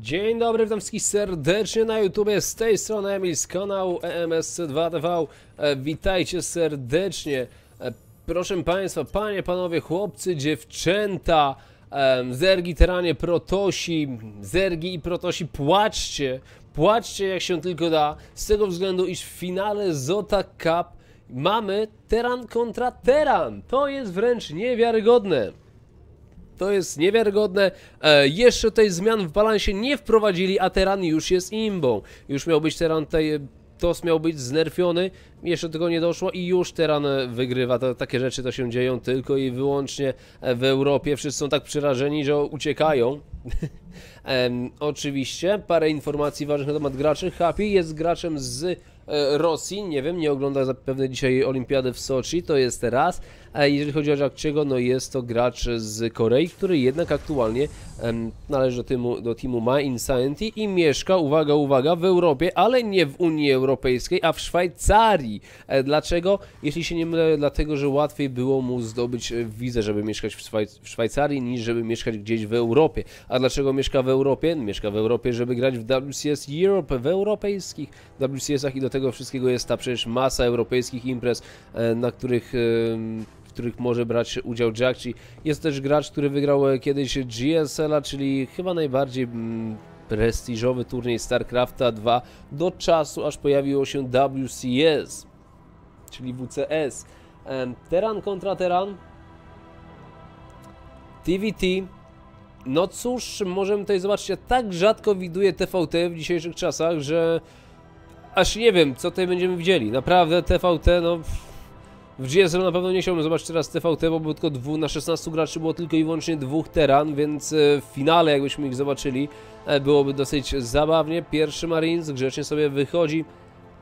Dzień dobry, witam wszystkich serdecznie na YouTubie, z tej strony Emil z kanału EMSC2TV. E, witajcie serdecznie. E, proszę Państwa, Panie, Panowie, Chłopcy, Dziewczęta, e, Zergi, Teranie, Protosi, Zergi i Protosi, płaczcie, płaczcie jak się tylko da, z tego względu, iż w finale Zota Cup mamy Teran kontra Teran. To jest wręcz niewiarygodne. To jest niewiarygodne. E, jeszcze tej zmian w balansie nie wprowadzili, a Teran już jest imbą. Już miał być Teran tutaj, tos miał być znerfiony, jeszcze tego nie doszło i już Teran wygrywa. To, takie rzeczy to się dzieją tylko i wyłącznie w Europie. Wszyscy są tak przerażeni, że uciekają. oczywiście, parę informacji ważnych na temat graczy. Happy jest graczem z E, Rosji, nie wiem, nie ogląda zapewne dzisiaj Olimpiady w Soczi, to jest raz. Jeżeli chodzi o Jackciego, no jest to gracz z Korei, który jednak aktualnie należy do teamu, do teamu My Insanity i mieszka, uwaga, uwaga, w Europie, ale nie w Unii Europejskiej, a w Szwajcarii. E, dlaczego? Jeśli się nie mylę, dlatego, że łatwiej było mu zdobyć e, wizę, żeby mieszkać w, w Szwajcarii, niż żeby mieszkać gdzieś w Europie. A dlaczego mieszka w Europie? Mieszka w Europie, żeby grać w WCS Europe, w europejskich WCS-ach i do tego wszystkiego jest ta przecież masa europejskich imprez, e, na których których może brać udział Jackci. Jest też gracz, który wygrał e, kiedyś GSL-a, czyli chyba najbardziej mm, prestiżowy turniej StarCrafta 2 do czasu, aż pojawiło się WCS, czyli WCS. Teran kontra Teran. TVT. No cóż, możemy tutaj zobaczyć, ja tak rzadko widuję TVT w dzisiejszych czasach, że aż nie wiem, co tutaj będziemy widzieli. Naprawdę TVT, no... W GSL na pewno nie chciałbym zobaczyć teraz TVT, bo było tylko dwu, na 16 graczy było tylko i wyłącznie dwóch teran, więc e, w finale jakbyśmy ich zobaczyli e, byłoby dosyć zabawnie. Pierwszy Marines grzecznie sobie wychodzi,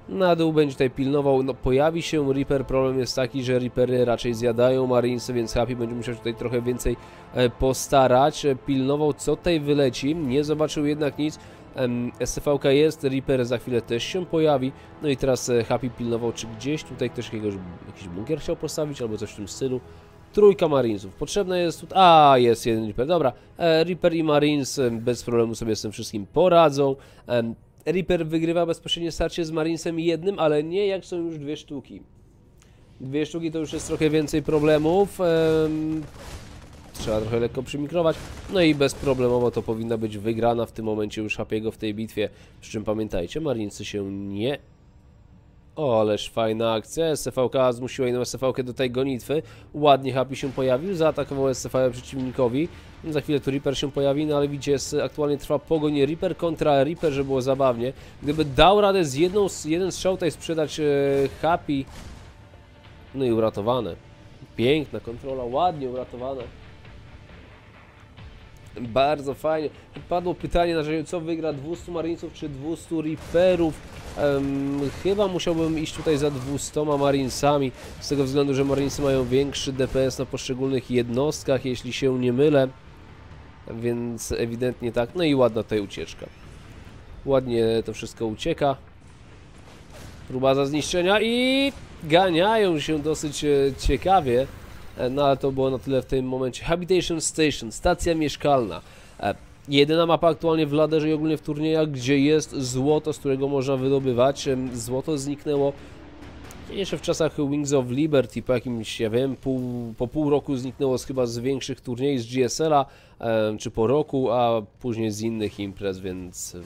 na dół będzie tutaj pilnował, no pojawi się Reaper, problem jest taki, że Reapery raczej zjadają Marinesy, więc Happy będzie musiał tutaj trochę więcej e, postarać. Pilnował co tutaj wyleci, nie zobaczył jednak nic, SCVK jest, Reaper za chwilę też się pojawi. No i teraz e, Happy pilnował, czy gdzieś tutaj też jakiegoś, jakiś bunkier chciał postawić, albo coś w tym stylu. Trójka Marinesów. Potrzebne jest tu... A, jest jeden Reaper. Dobra. E, Reaper i Marines bez problemu sobie z tym wszystkim poradzą. Reaper wygrywa bezpośrednie starcie z Marinesem jednym, ale nie jak są już dwie sztuki. Dwie sztuki to już jest trochę więcej problemów trzeba trochę lekko przymikrować. No i bezproblemowo to powinna być wygrana w tym momencie już Hapiego w tej bitwie. Przy czym pamiętajcie, Marińcy się nie... O, ależ fajna akcja. SCVK zmusiła inną SCVkę do tej gonitwy. Ładnie Happy się pojawił, zaatakował SCV przeciwnikowi. Za chwilę tu Reaper się pojawi, no ale widzicie, aktualnie trwa pogoń Reaper kontra Reaper, żeby było zabawnie. Gdyby dał radę z jedną, jeden strzał tutaj sprzedać e, Happy, no i uratowane. Piękna kontrola, ładnie uratowane. Bardzo fajnie. Padło pytanie, na co wygra 200 Marinesów czy 200 Reaperów. Um, chyba musiałbym iść tutaj za 200 Marinesami, z tego względu, że Marinesy mają większy DPS na poszczególnych jednostkach, jeśli się nie mylę. Więc ewidentnie tak. No i ładna tutaj ucieczka. Ładnie to wszystko ucieka. Próba za zniszczenia i ganiają się dosyć e, ciekawie. E, no ale to było na tyle w tym momencie. Habitation Station, stacja mieszkalna. E, jedyna mapa aktualnie w laderze i ogólnie w turniejach, gdzie jest złoto, z którego można wydobywać. Złoto zniknęło jeszcze w czasach Wings of Liberty, po jakimś, ja wiem, pół, po pół roku zniknęło z chyba z większych turniejów z GSL-a, czy po roku, a później z innych imprez, więc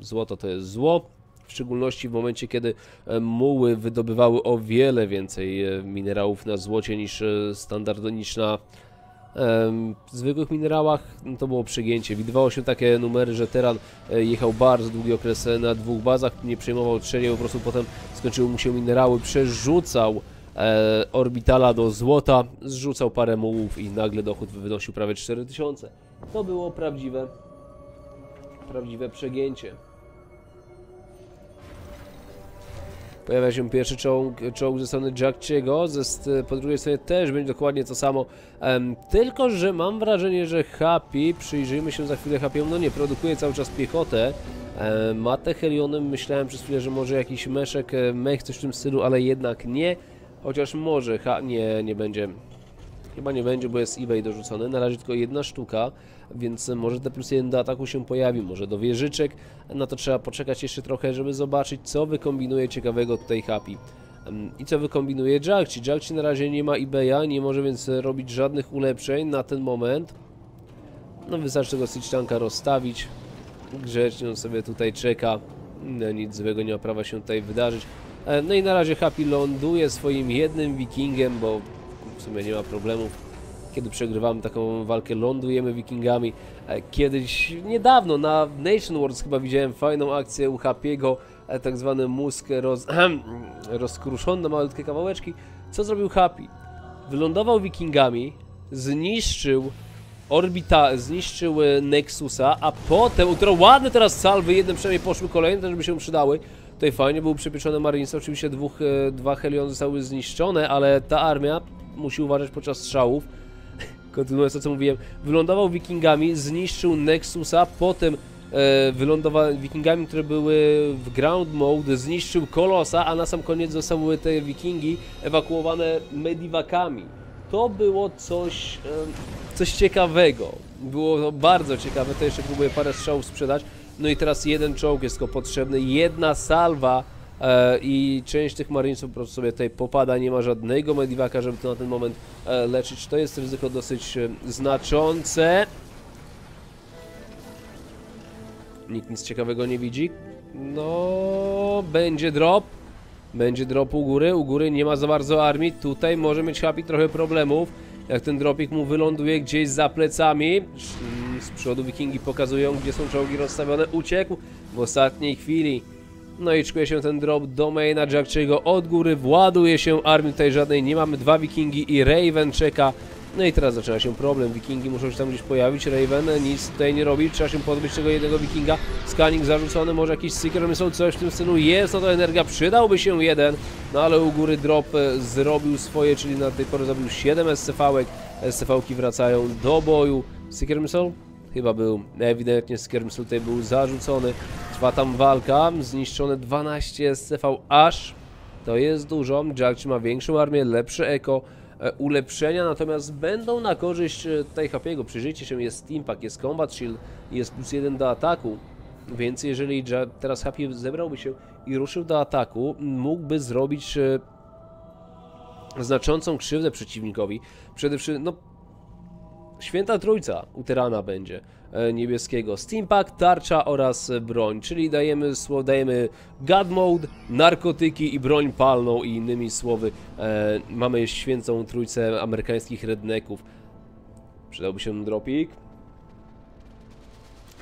złoto to jest zło w szczególności w momencie, kiedy e, muły wydobywały o wiele więcej e, minerałów na złocie niż e, standardowo niż na w zwykłych minerałach no to było przegięcie. Widywało się takie numery, że Teran jechał bardzo długi okres na dwóch bazach, nie przejmował trzeciej, po prostu potem skończyły mu się minerały, przerzucał orbitala do złota, zrzucał parę mułów i nagle dochód wynosił prawie 4000. To było prawdziwe, prawdziwe przegięcie. Pojawia się pierwszy czołg, czołg ze strony Jackciego, ze, po drugiej stronie też będzie dokładnie to samo. Um, tylko, że mam wrażenie, że Happy, przyjrzyjmy się za chwilę Happy, no nie, produkuje cały czas piechotę. Um, ma te Heliony, myślałem przez chwilę, że może jakiś meszek, e, mech, coś w tym stylu, ale jednak nie. Chociaż może, ha, nie, nie będzie. Chyba nie będzie, bo jest eBay dorzucony. Na razie tylko jedna sztuka, więc może te plus jeden do ataku się pojawi, może do wieżyczek. Na to trzeba poczekać jeszcze trochę, żeby zobaczyć, co wykombinuje ciekawego tutaj Happy. Em, I co wykombinuje Jackci? Jackci na razie nie ma eBaya, nie może więc robić żadnych ulepszeń na ten moment. No wystarczy tego Siege Tanka rozstawić. Grzecznie on sobie tutaj czeka. No, nic złego nie ma prawa się tutaj wydarzyć. E, No i na razie Happy ląduje swoim jednym wikingiem, bo w sumie nie ma problemów. Kiedy przegrywamy taką walkę, lądujemy wikingami. E, Kiedyś, niedawno na Nation Wars chyba widziałem fajną akcję u Happy'ego, e, tak zwany mózg roz, rozkruszony na malutkie kawałeczki. Co zrobił Happy? Wylądował wikingami, zniszczył Orbita zniszczył e, Nexusa, a potem, które ładne teraz salwy, jedne przynajmniej poszły kolejne, też by się przydały. Tutaj fajnie był przypieczony Marinesa, oczywiście dwóch, dwa Heliony zostały zniszczone, ale ta armia musi uważać podczas strzałów. Kontynuując to, co mówiłem, wylądował wikingami, zniszczył Nexusa, potem e, wylądował wikingami, które były w ground mode, zniszczył Kolosa, a na sam koniec zostały te wikingi ewakuowane mediwakami. To było coś, em, coś ciekawego. Było to bardzo ciekawe, to jeszcze próbuję parę strzałów sprzedać. No i teraz jeden czołg jest tylko potrzebny, jedna salwa e, i część tych marinesów po prostu sobie tutaj popada, nie ma żadnego mediwaka, żeby to na ten moment e, leczyć. To jest ryzyko dosyć e, znaczące. Nikt nic ciekawego nie widzi. No, będzie drop. Będzie drop u góry. U góry nie ma za bardzo armii. Tutaj może mieć Happy trochę problemów. Jak ten dropik mu wyląduje gdzieś za plecami. Mm, Z przodu wikingi pokazują, gdzie są czołgi rozstawione. Uciekł w ostatniej chwili. No i czkuje się ten drop do maina Jackczy'ego od góry. Właduje się armii tutaj żadnej. Nie mamy dwa wikingi i Raven czeka. No i teraz zaczyna się problem. Wikingi muszą się tam gdzieś pojawić. Raven nic tutaj nie robi. Trzeba się pozbyć tego jednego wikinga. Scanning zarzucony, może jakiś seeker są coś w tym stylu. Jest to energia, przydałby się jeden. No ale u góry drop e, zrobił swoje, czyli na tej pory zrobił 7 SCV-ek. SCV-ki wracają do boju. Seeker Missile? Chyba był. Ewidentnie Seeker Missile tutaj był zarzucony. Trwa tam walka. Zniszczone 12 SCV aż. To jest dużo. Jack ma większą armię, lepsze eko, e, ulepszenia, natomiast będą na korzyść e, tutaj Happy'ego. Przyjrzyjcie się, jest Steampack, jest Combat Shield, jest plus jeden do ataku. Więc jeżeli teraz Happy zebrałby się i ruszył do ataku, mógłby zrobić e, znaczącą krzywdę przeciwnikowi. Przede wszystkim, no Święta Trójca u będzie e, niebieskiego. Steampack, tarcza oraz e, broń, czyli dajemy, dajemy God Mode, narkotyki i broń palną i innymi słowy e, mamy świętą trójcę amerykańskich redneków. Przydałby się dropik.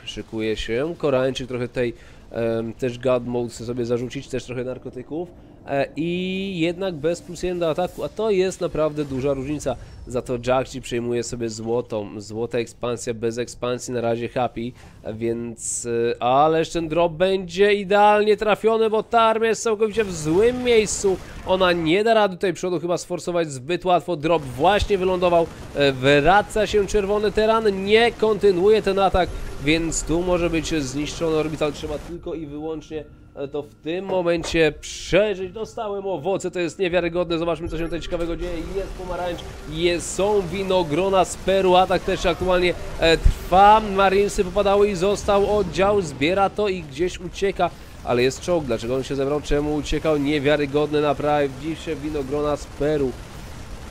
Szykuje się. Koreańczyk trochę tutaj em, też God Mode sobie zarzucić, też trochę narkotyków. E, I jednak bez plus 1 do ataku, a to jest naprawdę duża różnica. Za to Jackci przejmuje sobie złotą. Złota ekspansja bez ekspansji na razie happy, więc... e, Ależ ten drop będzie idealnie trafiony, bo ta armia jest całkowicie w złym miejscu. Ona nie da rady tutaj przodu chyba sforsować zbyt łatwo. Drop właśnie wylądował. E, Wraca się czerwony teran, nie kontynuuje ten atak, więc tu może być zniszczony orbital. Trzeba tylko i wyłącznie to w tym momencie przeżyć. Dostałem owoce, to jest niewiarygodne. Zobaczmy, co się tutaj ciekawego dzieje. Jest pomarańcz, jest, są winogrona z Peru. Atak też aktualnie e, trwa. Marinesy popadały i został oddział. Zbiera to i gdzieś ucieka. Ale jest czołg. Dlaczego on się zebrał? Czemu uciekał? Niewiarygodne naprawdę. Dziwsze winogrona z Peru.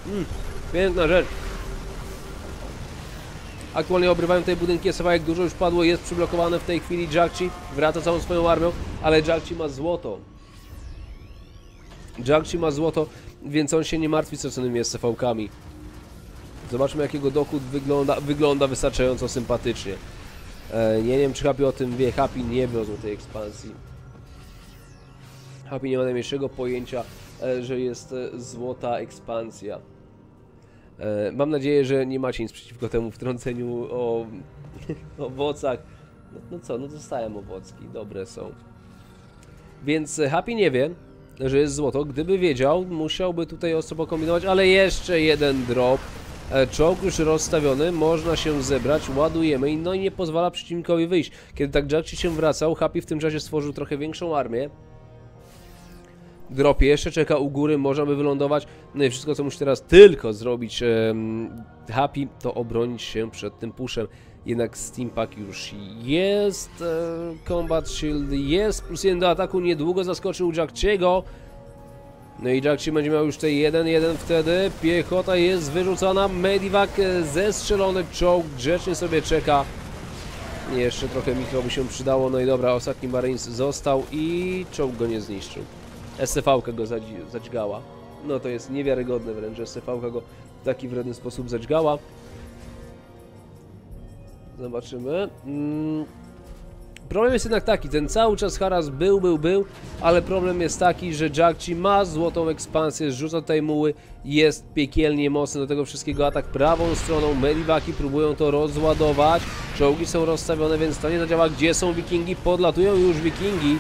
Mm, piękna rzecz. Aktualnie obrywają tutaj budynki jak dużo już padło, jest przyblokowany w tej chwili Jackci, wraca całą swoją armią, ale Jackci ma złoto. Jackci ma złoto, więc on się nie martwi straconymi SCV-kami. Zobaczmy jakiego dochód wygląda, wygląda wystarczająco sympatycznie. E, nie wiem czy Happy o tym wie, Happy nie wie o tej ekspansji. Happy nie ma najmniejszego pojęcia, e, że jest e, złota ekspansja. E, Mam nadzieję, że nie macie nic przeciwko temu wtrąceniu o owocach. No, no co, no dostałem owocki, dobre są. Więc Happy nie wie, że jest złoto. Gdyby wiedział, musiałby tutaj ostro pokombinować, ale jeszcze jeden drop. E, Czołg już rozstawiony, można się zebrać, ładujemy i no i nie pozwala przeciwnikowi wyjść. Kiedy tak Jackci się wracał, Happy w tym czasie stworzył trochę większą armię. Drop jeszcze czeka u góry, możemy wylądować. No i wszystko, co musi teraz tylko zrobić Happy, to obronić się przed tym puszem. Jednak Steampack już jest, e, Combat Shield jest, plus jeden do ataku, niedługo zaskoczył Jackciego. No i Jackci będzie miał już te 1-1 wtedy, piechota jest wyrzucona, Medivac e, zestrzelony, czołg grzecznie sobie czeka. Jeszcze trochę mikro by się przydało, no i dobra, ostatni Marines został i czołg go nie zniszczył. SCV-ka go zadźgała. No to jest niewiarygodne wręcz, że SCV-ka go w taki wredny sposób zadźgała. Zobaczymy. Mm. Problem jest jednak taki, ten cały czas haras był, był, był, ale problem jest taki, że Jackci ma złotą ekspansję, zrzuca tutaj muły, jest piekielnie mocny do tego wszystkiego, atak prawą stroną, Medivaki próbują to rozładować, czołgi są rozstawione, więc to nie zadziała, gdzie są wikingi, podlatują już wikingi,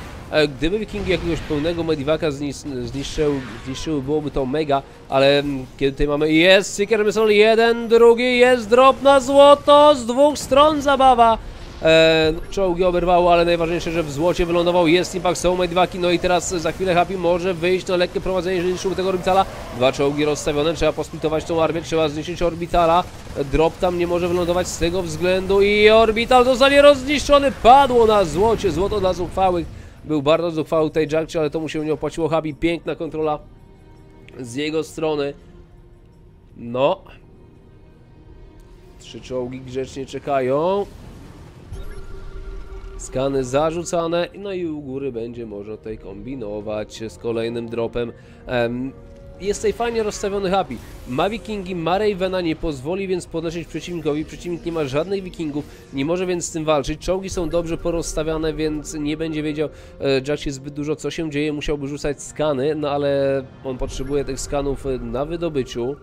Gdyby wikingi jakiegoś pełnego medivaka znis- zniszczył, zniszczyły, byłoby to mega, ale mm, kiedy tutaj mamy jest Seeker Missile, jeden, drugi, jest drop na złoto, z dwóch stron zabawa. E, no, czołgi oberwało, ale najważniejsze, że w złocie wylądował, jest impact, są medivaki, no i teraz za chwilę Happy może wyjść na lekkie prowadzenie, jeżeli niszczył tego orbitala. Dwa czołgi rozstawione, trzeba posplitować tą armię, trzeba zniszczyć orbitala. E, Drop tam nie może wylądować z tego względu i orbital zostanie rozniszczony, padło na złocie, złoto dla zuchwałych. Był bardzo zuchwały tej Jackcie, ale to mu się nie opłaciło. Habi, piękna kontrola z jego strony. No. Trzy czołgi grzecznie czekają. Skany zarzucane, no i u góry będzie można tutaj kombinować z kolejnym dropem. Jest tutaj fajnie rozstawiony happy. Ma wikingi, ma Ravena, nie pozwoli więc podnosić przeciwnikowi. Przeciwnik nie ma żadnych wikingów, nie może więc z tym walczyć. Czołgi są dobrze porozstawiane, więc nie będzie wiedział e, zbyt dużo co się dzieje. Musiałby rzucać skany, no ale on potrzebuje tych skanów e, na wydobyciu.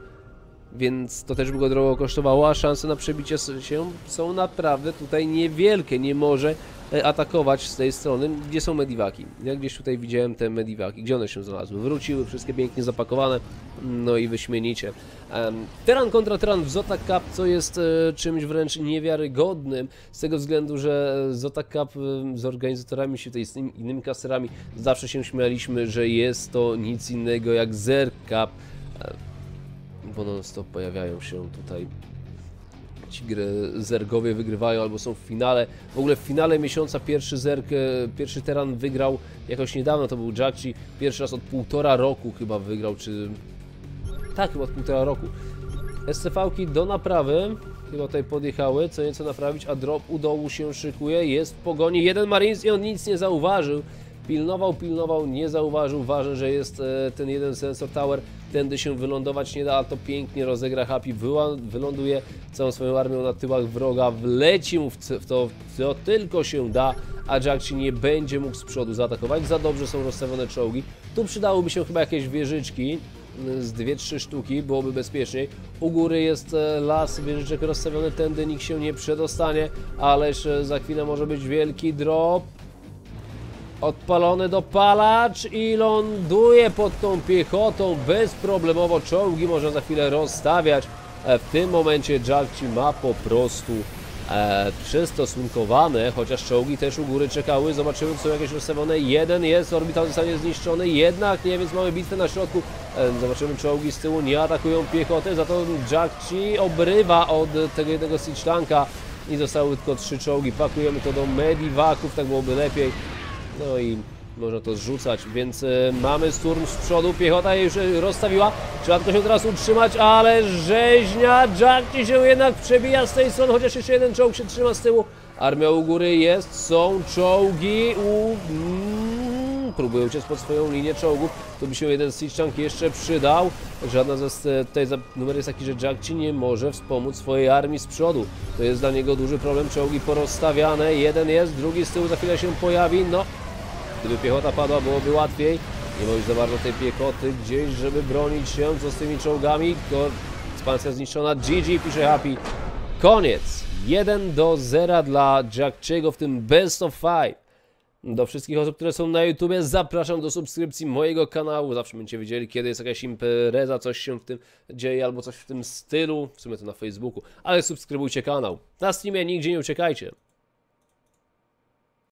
Więc to też by go drogo kosztowało, a szanse na przebicie się są naprawdę tutaj niewielkie. Nie może e, atakować z tej strony, gdzie są mediwaki. Ja gdzieś tutaj widziałem te mediwaki, gdzie one się znalazły. Wróciły, wszystkie pięknie zapakowane, no i wyśmienicie. Teran kontra Teran w Zota Cup, co jest e, czymś wręcz niewiarygodnym, z tego względu, że Zota Cup z organizatorami się tutaj z innymi kasterami zawsze się śmialiśmy, że jest to nic innego jak Zer Cup bo non-stop pojawiają się tutaj ci zergowie wygrywają albo są w finale. W ogóle w finale miesiąca pierwszy zerg, e, pierwszy teran wygrał jakoś niedawno, to był Jackci. Pierwszy raz od półtora roku chyba wygrał, czy... Tak, chyba od półtora roku. SCV-ki do naprawy, chyba tutaj podjechały, co nieco naprawić, a drop u dołu się szykuje, jest w pogoni. Jeden Marines i on nic nie zauważył. Pilnował, pilnował, nie zauważył. Ważne, że jest e, ten jeden sensor tower. Tędy się wylądować nie da, a to pięknie rozegra Happy. Wyląduje całą swoją armią na tyłach wroga. Wleci mu w, w to, co tylko się da, a Jackci nie będzie mógł z przodu zaatakować. Za dobrze są rozstawione czołgi. Tu przydałoby się chyba jakieś wieżyczki y, z dwie, trzy sztuki, byłoby bezpieczniej. U góry jest e, las wieżyczek rozstawiony, tędy nikt się nie przedostanie, ależ e, za chwilę może być wielki drop. Odpalony dopalacz i ląduje pod tą piechotą bezproblemowo. Czołgi można za chwilę rozstawiać. E, W tym momencie Jackci ma po prostu e, przystosunkowane, chociaż czołgi też u góry czekały. Zobaczymy, czy są jakieś rozstawione. Jeden jest, orbital zostanie zniszczony, jednak nie, więc mamy bitwę na środku. E, zobaczymy, czołgi z tyłu nie atakują piechotę, za to Jackci obrywa od tego jednego siege tanka i zostały tylko trzy czołgi. Pakujemy to do medivaków, tak byłoby lepiej. No i można to zrzucać, więc e, mamy sturm z przodu, piechota już e, rozstawiła, trzeba tylko się teraz utrzymać, ale rzeźnia, Jack ci się jednak przebija z tej strony, chociaż jeszcze jeden czołg się trzyma z tyłu. Armia u góry jest, są czołgi, u... Mm, uciec pod swoją linię czołgów, tu by się jeden tank jeszcze przydał. Żadna ze, tutaj za, numer jest taki, że Jack ci nie może wspomóc swojej armii z przodu. To jest dla niego duży problem, czołgi porozstawiane, jeden jest, drugi z tyłu za chwilę się pojawi, no Gdyby piechota padła, byłoby łatwiej. Nie ma już za bardzo tej piechoty gdzieś, żeby bronić się. Co z tymi czołgami? Ekspansja zniszczona. GG pisze Happy. Koniec. 1 do 0 dla Jackczego w tym Best of 5. Do wszystkich osób, które są na YouTubie, zapraszam do subskrypcji mojego kanału. Zawsze będziecie wiedzieli, kiedy jest jakaś impreza, coś się w tym dzieje, albo coś w tym stylu. W sumie to na Facebooku. Ale subskrybujcie kanał. Na streamie nigdzie nie uciekajcie.